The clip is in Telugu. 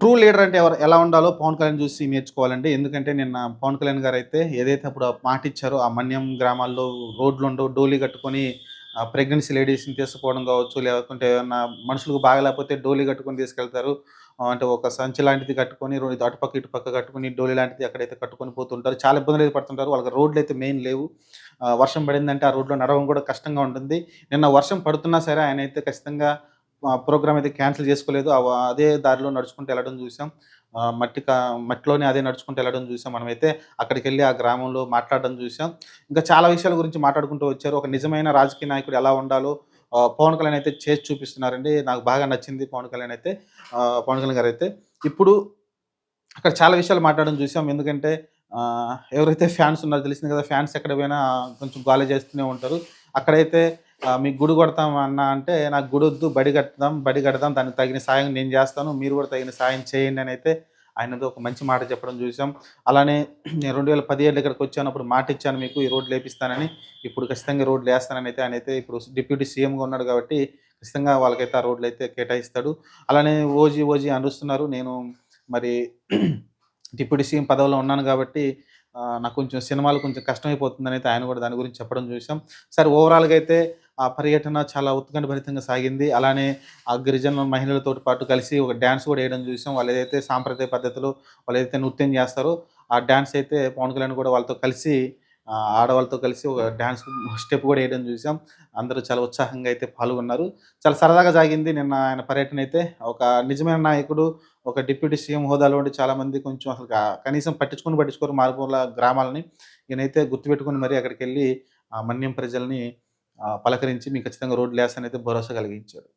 ట్రూ లీడర్ అంటే ఎవరు ఎలా ఉండాలో పవన్ కళ్యాణ్ చూసి నేర్చుకోవాలండి. ఎందుకంటే నిన్న పవన్ కళ్యాణ్ గారు అయితే ఏదైతే అప్పుడు మాట ఇచ్చారో ఆ మన్యం గ్రామాల్లో రోడ్లు ఉండవు డోలీ కట్టుకొని ప్రెగ్నెన్సీ లేడీస్ని తీసుకుపోవడం కావచ్చు లేకుంటే ఏమన్నా మనుషులకు బాగలేకపోతే డోలీ కట్టుకొని తీసుకెళ్తారు. అంటే ఒక సంచి లాంటిది కట్టుకొని రో- అటుపక్క ఇటుపక్క కట్టుకొని డోలీ లాంటిది అక్కడైతే కట్టుకొని పోతుంటారు చాలా ఇబ్బందులు అయితే పడుతుంటారు. వాళ్ళకి రోడ్లు అయితే మెయిన్ లేవు. వర్షం పడిందంటే ఆ రోడ్లో నడవడం కూడా కష్టంగా ఉంటుంది. నిన్న వర్షం పడుతున్నా సరే ఆయన అయితే ఖచ్చితంగా ప్రోగ్రామ్ అయితే క్యాన్సిల్ చేసుకోలేదు. అదే దారిలో నడుచుకుంటూ వెళ్ళడం చూసాం. మట్టి మట్టిలోనే అదే నడుచుకుంటూ వెళ్ళడం చూసాం మనమైతే. అక్కడికి వెళ్ళి ఆ గ్రామంలో మాట్లాడడం చూసాం. ఇంకా చాలా విషయాల గురించి మాట్లాడుకుంటూ వచ్చారు. ఒక నిజమైన రాజకీయ నాయకుడు ఎలా ఉండాలో పవన్ కళ్యాణ్ అయితే చేసి చూపిస్తున్నారండి. నాకు బాగా నచ్చింది పవన్ కళ్యాణ్ అయితే. పవన్ కళ్యాణ్ గారు అయితే. ఇప్పుడు అక్కడ చాలా విషయాలు మాట్లాడడం చూసాం. ఎందుకంటే ఎవరైతే ఫ్యాన్స్ ఉన్నారో తెలిసింది కదా ఫ్యాన్స్ ఎక్కడ పోయినా కొంచెం గాలి చేస్తూనే ఉంటారు. అక్కడైతే మీకు గుడి కొడతాం అన్న అంటే నాకు గుడి వద్దు బడి కట్టుదాం బడి కడదాం దానికి తగిన సాయం నేను చేస్తాను మీరు కూడా తగిన సాయం చేయండి అని అయితే ఆయనతో ఒక మంచి మాట చెప్పడం చూసాం అలానే నేను రెండు వేల పదిహేడు ఇక్కడికి వచ్చానప్పుడు మాట ఇచ్చాను మీకు ఈ రోడ్లు వేపిస్తానని ఇప్పుడు ఖచ్చితంగా రోడ్లు వేస్తానని అయితే ఆయన అయితే ఇప్పుడు డిప్యూటీ సీఎంగా ఉన్నాడు కాబట్టి ఖచ్చితంగా వాళ్ళకైతే ఆ రోడ్లు అయితే కేటాయిస్తాడు. అలానే ఓజీ ఓజీ అనుస్తున్నారు. నేను మరి డిప్యూటీ సీఎం పదవిలో ఉన్నాను కాబట్టి నాకు కొంచెం సినిమాలు కొంచెం కష్టమైపోతుందని అయితే ఆయన కూడా దాని గురించి చెప్పడం చూసాం సరే ఓవరాల్గా అయితే ఆ పర్యటన చాలా ఉత్కంఠభరితంగా సాగింది. అలానే ఆ గిరిజన మహిళలతో పాటు కలిసి ఒక డ్యాన్స్ కూడా వేయడం చూసాం. వాళ్ళు ఏదైతే సాంప్రదాయ పద్ధతిలో వాళ్ళు ఏదైతే నృత్యం చేస్తారో ఆ డ్యాన్స్ అయితే పవన్ కళ్యాణ్ కూడా వాళ్ళతో కలిసి ఆడవాళ్ళతో కలిసి ఒక డ్యాన్స్ స్టెప్ కూడా వేయడం చూసాం. అందరూ చాలా ఉత్సాహంగా అయితే పాల్గొన్నారు. చాలా సరదాగా సాగింది. నిన్న ఆయన పర్యటన అయితే ఒక నిజమైన నాయకుడు ఒక డిప్యూటీ సీఎం హోదాలో ఉండి చాలామంది కొంచెం అసలు కనీసం పట్టించుకొని పట్టించుకోరు మారుమూల గ్రామాలని. ఈయనైతే గుర్తుపెట్టుకుని మరీ అక్కడికి వెళ్ళి ఆ మన్యం ప్రజల్ని పలకరించి మీకు ఖచ్చితంగా రోడ్లు వేస్తానైతే భరోసా కలిగించాడు